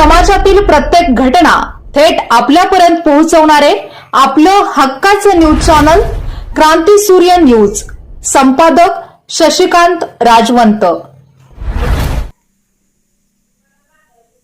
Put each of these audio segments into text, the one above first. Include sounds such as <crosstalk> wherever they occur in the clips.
समाजातील प्रत्येक घटना थेट आपल्यापर्यंत पोहोचवणारे आपलं हक्काचं न्यूज चॅनल क्रांती सूर्य न्यूज. संपादक शशिकांत राजवंत.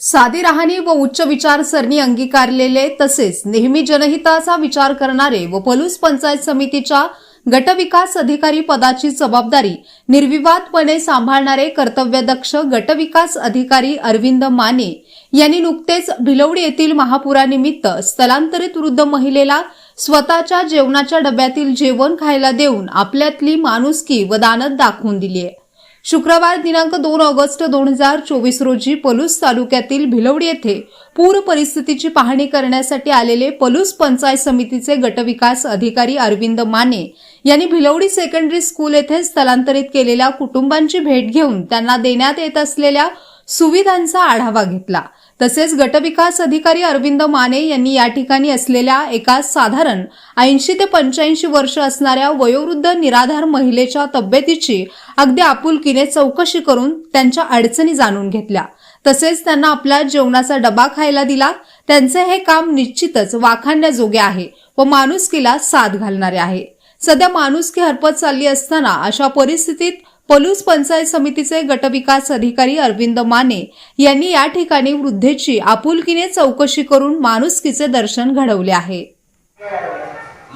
साधी राहणी व उच्च विचारसरणी अंगीकारलेले तसेच नेहमी जनहिताचा विचार करणारे व पलूस पंचायत समितीच्या गटविकास अधिकारी पदाची जबाबदारी निर्विवादपणे सांभाळणारे कर्तव्यदक्ष गटविकास अधिकारी अरविंद माने यांनी नुकतेच भिलवडी येथील महापुरानिमित्त स्थलांतरित वृद्ध महिलेला स्वतःच्या जेवणाच्या डब्यातील जेवण खायला देऊन आपल्यातली माणुसकी व दानत दाखवून दिली आहे. शुक्रवार दिनांक दोन ऑगस्ट दोन हजार चोवीस रोजी पलूस तालुक्यातील भिलवडी येथे पूर परिस्थितीची पाहणी करण्यासाठी आलेले पलूस पंचायत समितीचे गटविकास अधिकारी अरविंद माने यांनी भिलवडी सेकंडरी स्कूल येथे स्थलांतरित केलेल्या कुटुंबांची भेट घेऊन त्यांना देण्यात येत असलेल्या सुविधांचा आढावा घेतला. तसेच गटविकास अधिकारी अरविंद माने यांनी या ठिकाणी असलेल्या एका साधारण ऐंशी ते पंच्याऐंशी वर्ष असणाऱ्या वयोवृद्ध निराधार महिलेच्या तब्येतीची अगदी आपुलकीने चौकशी करून त्यांच्या अडचणी जाणून घेतल्या. तसेच त्यांना आपला जेवणाचा डबा खायला दिला. त्यांचे हे काम निश्चितच वाखाणण्याजोगे आहे व माणुसकीला साथ घालणारे आहे. सध्या माणुसकी हरपत चालली असताना अशा परिस्थितीत पलूस पंचायत समितीचे गटविकास अधिकारी अरविंद माने यांनी या ठिकाणी वृद्धेची आपुलकीने चौकशी करून माणुसकीचे दर्शन घडवले आहे.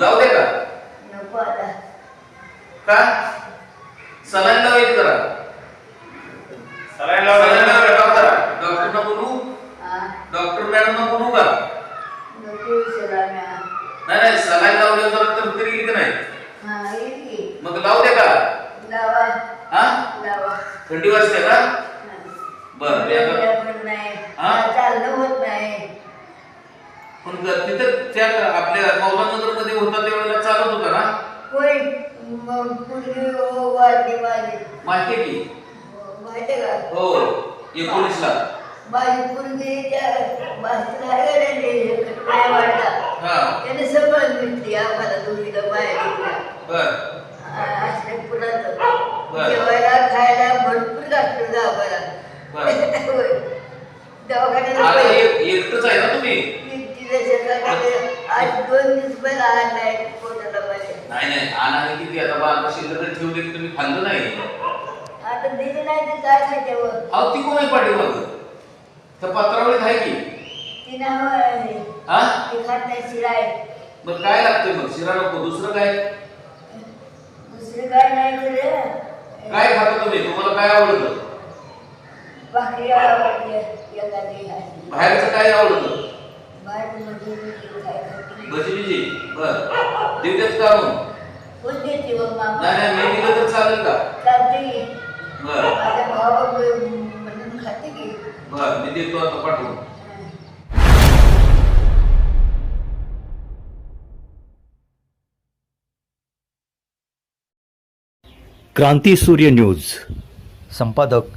डॉक्टर. बोलू हा? का? नाही नाही सलाईन तर नाही. हा मग लावू दे का? थंडी वाजते का. बरं हा? चालणं होत नाही पण तिथं त्या आपल्या मौलानगरमध्ये होता त्यावेळेला चालत होता ना? होय माहिती की माहिती का? हो माझी पूर्वी त्या हा. त्याने सगळं भेटली आम्हाला दोघीला बाहेर घेतला बर असले पुरात बरं. जेवायला खायला भरपूर घातलं गावाला बरं. होय. दवाखान्यात आता पैसे- एक- <laughs> एकटंच आहे ना तुम्ही? तिला शेतात आज दोन दिवस पण आहार नाही पोटाला माझ्या नाही नाही आणा किती? आता बाबा शिल्लक ठेवले की तुम्ही खाल्लं नाही. आता दिली नाही तर काय अहो ती कोण आहे पाठीमाग तर पत्रावळीत आहे की? ती आहे हा? ती खात नाही शिराय मग काय लागतंय मग? शिरा नको दुसरं काय? दुसरी काय नाही काय खाता तुम्ही? तुम्हाला काय आवडतं? बाहेरचं काय आवडतं? म्हणजे बर. का मग. नाही नाही मी दिलं तर चालेल बर. की? बर मी देतो आता पाठवून. क्रांती सूर्य न्यूज. संपादक